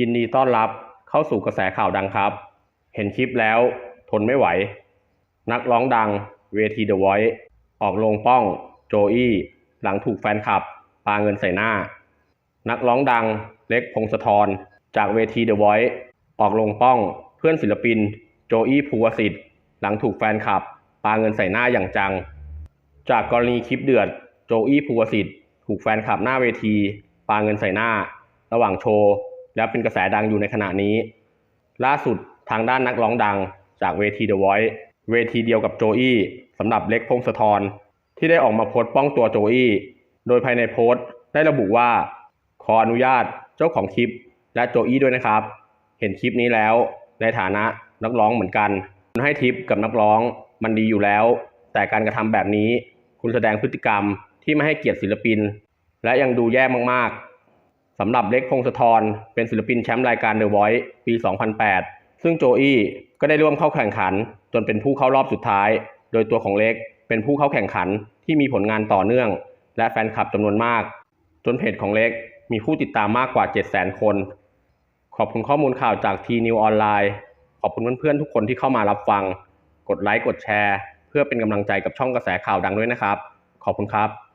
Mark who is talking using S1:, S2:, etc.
S1: ยินดีต้อนรับเข้าสู่กระแสข่าวดังครับ เห็นคลิปแล้วทนไม่ไหว นักร้องดังเวที The Voice ออกลงป้องโจอี้หลังถูกแฟนคลับปาเงินใส่หน้า นักร้องดังเล็กพงศธรจากเวที The Voice ออกลงป้องเพื่อนศิลปินโจอี้ภูวสิทธิ์หลังถูกแฟนคลับปาเงินใส่หน้าอย่างจัง จากกรณีคลิปเดือดโจอี้ภูวสิทธิ์ถูกแฟนคลับหน้าเวทีปาเงินใส่หน้า ระหว่างโชว์ แล้วเป็นกระแสดังอยู่ในขณะนี้ ล่าสุดทางด้านนักร้องดังจากเวที The Voice เวทีเดียวกับโจอี้สำหรับเล็กพงศธรที่ได้ออกมาโพสต์ป้องตัวโจอี้โดยภายในโพสต์ได้ระบุว่า ขออนุญาตเจ้าของคลิปและโจอี้ด้วยนะครับ เห็นคลิปนี้แล้วในฐานะนักร้องเหมือนกัน คุณให้ทิปกับนักร้องมันดีอยู่แล้ว แต่การกระทำแบบนี้ คุณแสดงพฤติกรรมที่ไม่ให้เกียรติศิลปิน และยังดูแย่มากๆ สำหรับเล็กพงศธรเป็นศิลปินแชมป์รายการ The Voice ปี 2008 ซึ่งโจอี้ก็ได้ร่วมเข้าแข่งขัน จนเป็นผู้เข้ารอบสุดท้าย โดยตัวของเล็กเป็นผู้เข้าแข่งขันที่มีผลงานต่อเนื่อง และแฟนคลับจำนวนมาก จนเพจของเล็กมีผู้ติดตามมากกว่า 700,000 คน ขอบคุณข้อมูลข่าวจากทีนิวออนไลน์ ขอบคุณเพื่อนๆทุกคนที่เข้ามารับฟัง กดไลค์กดแชร์ เพื่อเป็นกำลังใจกับช่องกระแสข่าวดังด้วยนะครับ ขอบคุณครับ